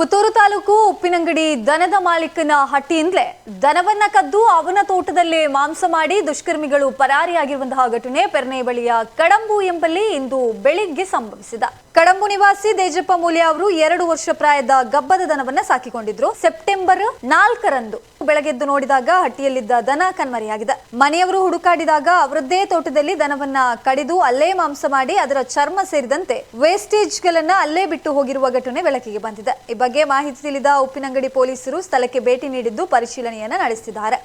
ಪುತ್ತೂರು ತಾಲೂಕು ಉಪ್ಪಿನಂಗಡಿ ದನದ ಮಾಲೀಕನ ಹಟ್ಟಿಯಿಂದಲೇ ದನವನ್ನ ಕದ್ದು ಅವನ ತೋಟದಲ್ಲೇ ಮಾಂಸ ಮಾಡಿ ದುಷ್ಕರ್ಮಿಗಳು ಪರಾರಿಯಾಗಿರುವಂತಹ ಘಟನೆ ಪೆರ್ನೆ ಬಳಿಯ ಕಡಂಬು ಎಂಬಲ್ಲಿ ಇಂದು ಬೆಳಿಗ್ಗೆ ಸಂಭವಿಸಿದ. ಕಡಂಬು ನಿವಾಸಿ ದೇಜಪ್ಪ ಮೂಲ್ಯ ಅವರು ಎರಡು ವರ್ಷ ಪ್ರಾಯದ ಗಬ್ಬದ ದನವನ್ನ ಸಾಕಿಕೊಂಡಿದ್ರು. ಸೆಪ್ಟೆಂಬರ್ ನಾಲ್ಕರಂದು ಬೆಳಗೆದ್ದು ನೋಡಿದಾಗ ಹಟ್ಟಿಯಲ್ಲಿದ್ದ ದನ ಕಣ್ಮರೆಯಾಗಿದೆ. ಮನೆಯವರು ಹುಡುಕಾಡಿದಾಗ ಅವರದ್ದೇ ತೋಟದಲ್ಲಿ ದನವನ್ನ ಕಡಿದು ಅಲ್ಲೇ ಮಾಂಸ ಮಾಡಿ ಅದರ ಚರ್ಮ ಸೇರಿದಂತೆ ವೇಸ್ಟೇಜ್ಗಳನ್ನ ಅಲ್ಲೇ ಬಿಟ್ಟು ಹೋಗಿರುವ ಘಟನೆ ಬೆಳಕಿಗೆ ಬಂದಿದೆ. ಈ ಬಗ್ಗೆ ಮಾಹಿತಿ ತಿಳಿದ ಉಪ್ಪಿನಂಗಡಿ ಪೊಲೀಸರು ಸ್ಥಳಕ್ಕೆ ಭೇಟಿ ನೀಡಿದ್ದು ಪರಿಶೀಲನೆಯನ್ನ ನಡೆಸಿದ್ದಾರೆ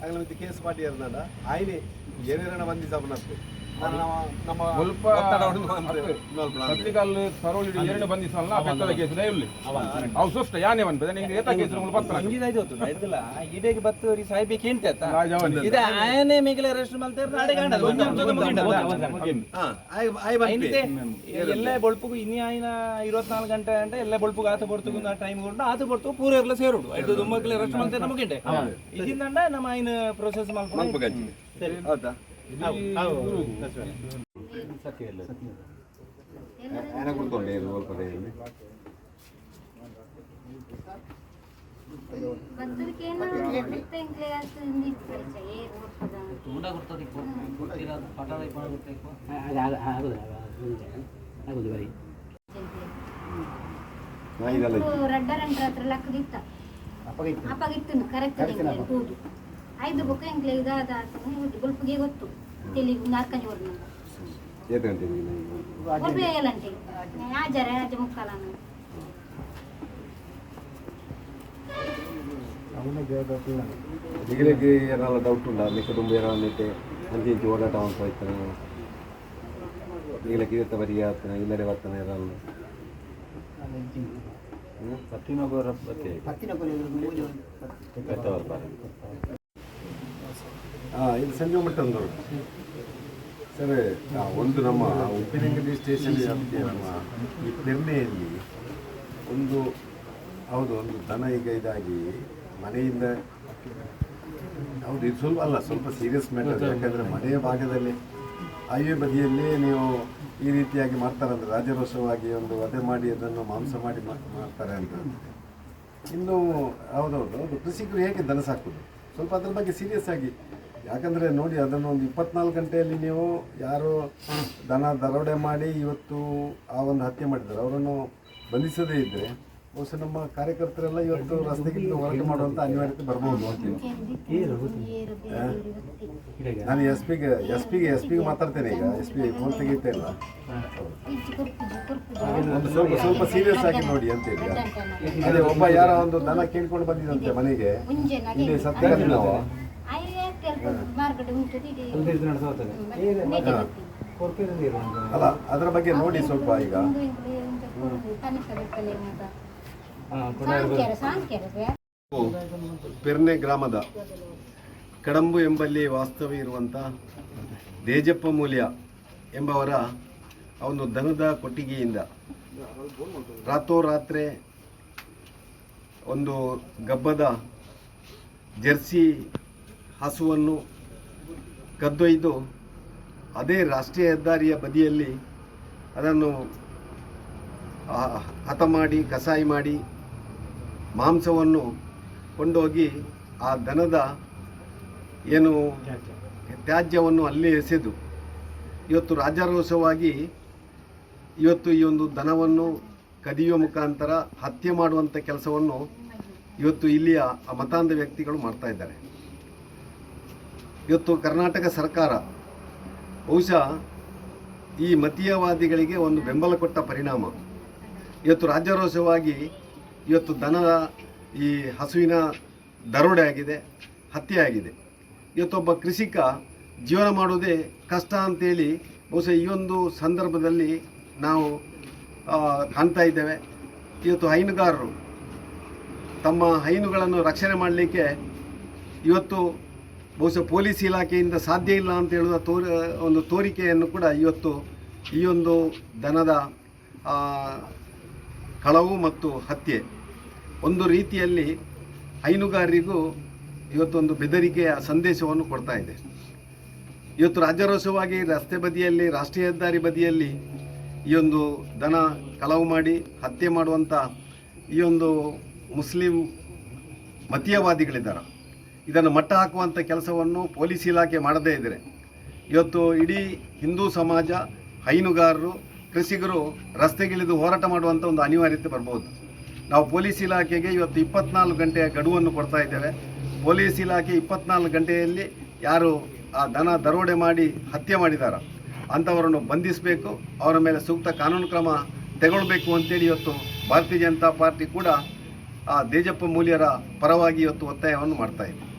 ಆಗಲಿ ಮತ್ತೆ ಕೇಸ್ ಮಾಡಿ ಅರ್ನಾಡ ಆಯ್ನೆ ಏನೇನ ಬಂದಿ ಸಾಬ್ ಸ್ವಲ್ಪ ಒತ್ತಡವನ್ನು ಸರೋಳಿ ಎರಡು ಬಂದಿಸಲ್ಲ ಬೆತ್ತದ ಕೇಸ್ ಇಲ್ಲಿ ಅವು ಸುಷ್ಟ ಯಾನೆ ಬಂದ ನಿಂಗೆ ಏತ ಕೇಸ್ ಮುಲ್ಪ ಪತ್ರ ಈಡೆಗೆ ಬತ್ತವರಿ ಸಾಯ್ಬೇಕು ಎಂತ ರಾಜವನಿ ಇದೆ. ಆಯನೆ ಮೇಗಲೆ ಅರೆಸ್ಟ್ ಮಾಡ್ತಾರೆ ನಾಡೆ ಎಲ್ಲ ಬೊಳ್ಪುಗು ಇನಿ ಆಯ್ನ ಇರುವತ್ನಾಲ್ಕು ಗಂಟೆ ಅಂತ ಎಲ್ಲ ಬೊಳ್ಪುಗು ಆತ ಬರ್ತುಗು ಆ ಟೈಮ್ ಕೊಂಡು ಆತ ಬರ್ತು ಪೂರ ಇರ್ಲ ಸೇರುಡು ಐದು ದುಮ್ಮಕ್ಲೆ ಅರೆಸ್ಟ್ ಮಾಡ್ತಾರೆ ನಮಗಿಂಡೆ ಇದಿಂದಂಡ ನಮ್ಮ ಆಯ್ನ ಪ್ರೊಸೆಸ್ ಮಾಡ್ಕೊಂಡು. ಹೌದಾ? ಏನ ಕುಡ್ಕೊಂಡೆ ಇದು ಸ್ವಲ್ಪ ಇಲ್ಲಿ? ಪತ್ರಿಕೆನ ಮತ್ತೆ ಇಂಕ್ಲೆ ಆಗ್ತದೆ ಪರಿಚಯ ಏನು ಗೊತ್ತದ ನಾ ಇದೆಲ್ಲ ರಡ್ಡ ರಂಡ್ರ ಹತ್ರ ಲಕ್ಕದಿತ್ತ ಅಪಗಿತ್ತು ಕರೆಕ್ಟ್ ಹೌದು ಐದು ಬುಕ್ ಎಂಕ್ಲೆ ಇದಾದ ಗುಲ್ಪಿಗೆ ಗೊತ್ತು ತೆಲಿಗೆ ನಾಲ್ಕನೇ ವರ್ಣ ಏಟ್ ಗಂಟೆ ನೀನು ಈಗ? ಗುಲ್ಪಿ ಏಳಂಟೆ ಆಜಾರ ಆಜ ಮುಕ್ಕಾಲ ಈಗಲಿಗೆ ಏನಾರ ಡೌಟ್ ಉಂಟಾ ಲೆಕ್ಕ ತುಂಬ ಏನಾನಿಟ್ಟು ಅಂಚೆ ಇಂಚೆ ಓಡಾಟ ಅಂತ ಹೋಯ್ತಾನೆ ಈಗಲಕ್ಕೆ ಇರುತ್ತೆ ಬರೀ ಆತನ ಇಲ್ಲದೆ ಬರ್ತಾನೆ ಇರಲ್ಲ ಹಾಂ ಇದು ಸಂಜೆ ಮಟ್ಟ ಒಂದು ಸರ್ ಒಂದು ನಮ್ಮ ಉಪ್ಪಿನಂಗಡಿ ಸ್ಟೇಷನ್ ವ್ಯಾಪ್ತಿಯ ನಮ್ಮ ಈ ಒಂದು ಹೌದು ಒಂದು ದನ ಈಗ ಇದಾಗಿ ಮನೆಯಿಂದ ಹೌದು ಇದು ಸ್ವಲ್ಪ ಅಲ್ಲ ಸ್ವಲ್ಪ ಸೀರಿಯಸ್ ಮ್ಯಾಟರ್ ಯಾಕಂದರೆ ಮನೆಯ ಭಾಗದಲ್ಲಿ ಹೈವೇ ಬದಿಯಲ್ಲಿ ನೀವು ಈ ರೀತಿಯಾಗಿ ಮಾಡ್ತಾರೆ ಮಾಡ್ತಾರಂದ್ರೆ ರಾಜರೋಷವಾಗಿ ಒಂದು ವಧೆ ಮಾಡಿ ಅದನ್ನು ಮಾಂಸ ಮಾಡಿ ಮಾಡ್ತಾರೆ ಅಂತ. ಇನ್ನು ಹೌದೌದು ಹೌದು ಕೃಷಿಕರು ಹೇಗೆ ದನ ಸಾಕೋದು? ಸ್ವಲ್ಪ ಅದ್ರ ಬಗ್ಗೆ ಸೀರಿಯಸ್ ಆಗಿ ಯಾಕಂದರೆ ನೋಡಿ ಅದನ್ನು ಒಂದು ಇಪ್ಪತ್ನಾಲ್ಕು ಗಂಟೆಯಲ್ಲಿ ನೀವು ಯಾರು ದನ ದರೋಡೆ ಮಾಡಿ ಇವತ್ತು ಆ ಒಂದು ಹತ್ಯೆ ಮಾಡಿದ್ದಾರೆ. ಅವರನ್ನು ಬಂಧಿಸದೇ ಇದ್ದರೆ ಬಹುಶಃ ನಮ್ಮ ಕಾರ್ಯಕರ್ತರೆಲ್ಲ ಇವತ್ತು ರಸ್ತೆಗೆ ಹೋರಾಟ ಮಾಡುವಂಥ ಅನಿವಾರ್ಯತೆ ಬರ್ಬೋದು ಅಂತೀನಿ ನಾನು ಎಸ್ ಪಿಗೆ ಎಸ್ ಪಿಗೆ ಎಸ್ ಪಿಗೆ ಮಾತಾಡ್ತೇನೆ ಈಗ. ಎಸ್ ಪಿ ಫೋನ್ ತೆಗೀತಾ ಇಲ್ಲ ಒಂದು ಸ್ವಲ್ಪ ಸ್ವಲ್ಪ ಸೀರಿಯಸ್ ಆಗಿ ನೋಡಿ ಅಂತ ಹೇಳಿ. ಅದೇ ಒಬ್ಬ ಯಾರ ಒಂದು ದನ ಕೇಳ್ಕೊಂಡು ಬಂದಿದಂತೆ ಮನೆಗೆ. ಇಲ್ಲಿ ಸತ್ಯ ನಾವು. ಅಲ್ಲ ಅದರ ಬಗ್ಗೆ ನೋಡಿ ಸ್ವಲ್ಪ ಈಗ. ಪೆರ್ನೆ ಗ್ರಾಮದ ಕಡಂಬು ಎಂಬಲ್ಲಿ ವಾಸ್ತವ್ಯ ಇರುವಂಥ ದೇಜಪ್ಪ ಮೂಲ್ಯ ಎಂಬವರ ಅವನು ದನದ ಕೊಟ್ಟಿಗೆಯಿಂದ ರಾತ್ರೋರಾತ್ರಿ ಒಂದು ಗಬ್ಬದ ಜರ್ಸಿ ಹಸುವನ್ನು ಕದ್ದೊಯ್ದು ಅದೇ ರಾಷ್ಟ್ರೀಯ ಹೆದ್ದಾರಿಯ ಬದಿಯಲ್ಲಿ ಅದನ್ನು ಹತ ಮಾಡಿ, ಕಸಾಯಿ ಮಾಡಿ ಮಾಂಸವನ್ನು ಕೊಂಡೋಗಿ ಆ ದನದ ಏನು ತ್ಯಾಜ್ಯವನ್ನು ಅಲ್ಲಿ ಎಸೆದು ಇವತ್ತು ರಾಜಾರೋಷವಾಗಿ ಇವತ್ತು ಈ ಒಂದು ದನವನ್ನು ಕದಿಯುವ ಮುಖಾಂತರ ಹತ್ಯೆ ಮಾಡುವಂಥ ಕೆಲಸವನ್ನು ಇವತ್ತು ಇಲ್ಲಿಯ ಆ ಮತಾಂಧ ವ್ಯಕ್ತಿಗಳು ಮಾಡ್ತಾ ಇದ್ದಾರೆ. ಇವತ್ತು ಕರ್ನಾಟಕ ಸರ್ಕಾರ ಬಹುಶಃ ಈ ಮತೀಯವಾದಿಗಳಿಗೆ ಒಂದು ಬೆಂಬಲ ಕೊಟ್ಟ ಪರಿಣಾಮ. ಇವತ್ತು ರಾಜ್ಯರೋಷವಾಗಿ ಇವತ್ತು ದನದ ಈ ಹಸುವಿನ ದರೋಡೆ ಆಗಿದೆ, ಹತ್ಯೆ ಆಗಿದೆ. ಇವತ್ತೊಬ್ಬ ಕೃಷಿಕ ಜೀವನ ಮಾಡೋದೇ ಕಷ್ಟ ಅಂತೇಳಿ ಬಹುಶಃ ಈ ಒಂದು ಸಂದರ್ಭದಲ್ಲಿ ನಾವು ಕಾಣ್ತಾ ಇದ್ದೇವೆ. ಇವತ್ತು ಹೈನುಗಾರರು ತಮ್ಮ ಹೈನುಗಳನ್ನು ರಕ್ಷಣೆ ಮಾಡಲಿಕ್ಕೆ ಇವತ್ತು ಬಹುಶಃ ಪೊಲೀಸ್ ಇಲಾಖೆಯಿಂದ ಸಾಧ್ಯ ಇಲ್ಲ ಅಂತ ಹೇಳುವ ತೋರ, ಒಂದು ತೋರಿಕೆಯನ್ನು ಕೂಡ ಇವತ್ತು ಈ ಒಂದು ದನದ ಕಳವು ಮತ್ತು ಹತ್ಯೆ ಒಂದು ರೀತಿಯಲ್ಲಿ ಹೈನುಗಾರರಿಗೂ ಇವತ್ತೊಂದು ಬೆದರಿಕೆಯ ಸಂದೇಶವನ್ನು ಕೊಡ್ತಾ ಇದೆ. ಇವತ್ತು ರಾಜ್ಯರೋಷವಾಗಿ ರಸ್ತೆ ಬದಿಯಲ್ಲಿ, ರಾಷ್ಟ್ರೀಯ ಹೆದ್ದಾರಿ ಬದಿಯಲ್ಲಿ ಈ ಒಂದು ದನ ಕಳವು ಮಾಡಿ ಹತ್ಯೆ ಮಾಡುವಂಥ ಈ ಒಂದು ಮುಸ್ಲಿಂ ಮತೀಯವಾದಿಗಳಿದ್ದಾರೆ. ಇದನ್ನು ಮಟ್ಟ ಹಾಕುವಂಥ ಕೆಲಸವನ್ನು ಪೊಲೀಸ್ ಇಲಾಖೆ ಮಾಡದೇ ಇದ್ದರೆ ಇವತ್ತು ಇಡೀ ಹಿಂದೂ ಸಮಾಜ, ಹೈನುಗಾರರು, ಕೃಷಿಕರು ರಸ್ತೆಗಿಳಿದು ಹೋರಾಟ ಮಾಡುವಂಥ ಒಂದು ಅನಿವಾರ್ಯತೆ ಬರ್ಬೋದು. ನಾವು ಪೊಲೀಸ್ ಇಲಾಖೆಗೆ ಇವತ್ತು ಇಪ್ಪತ್ನಾಲ್ಕು ಗಂಟೆಯ ಗಡುವನ್ನು ಕೊಡ್ತಾ ಇದ್ದೇವೆ. ಪೊಲೀಸ್ ಇಲಾಖೆ ಇಪ್ಪತ್ನಾಲ್ಕು ಗಂಟೆಯಲ್ಲಿ ಯಾರು ಆ ದನ ದರೋಡೆ ಮಾಡಿ ಹತ್ಯೆ ಮಾಡಿದಾರ ಅಂಥವರನ್ನು ಬಂಧಿಸಬೇಕು, ಅವರ ಮೇಲೆ ಸೂಕ್ತ ಕಾನೂನು ಕ್ರಮ ತಗೊಳ್ಬೇಕು ಅಂತೇಳಿ ಇವತ್ತು ಭಾರತೀಯ ಜನತಾ ಪಾರ್ಟಿ ಕೂಡ ಆ ದೇಜಪ್ಪ ಮೂಲ್ಯರ ಪರವಾಗಿ ಇವತ್ತು ಒತ್ತಾಯವನ್ನು ಮಾಡ್ತಾ ಇದೆ.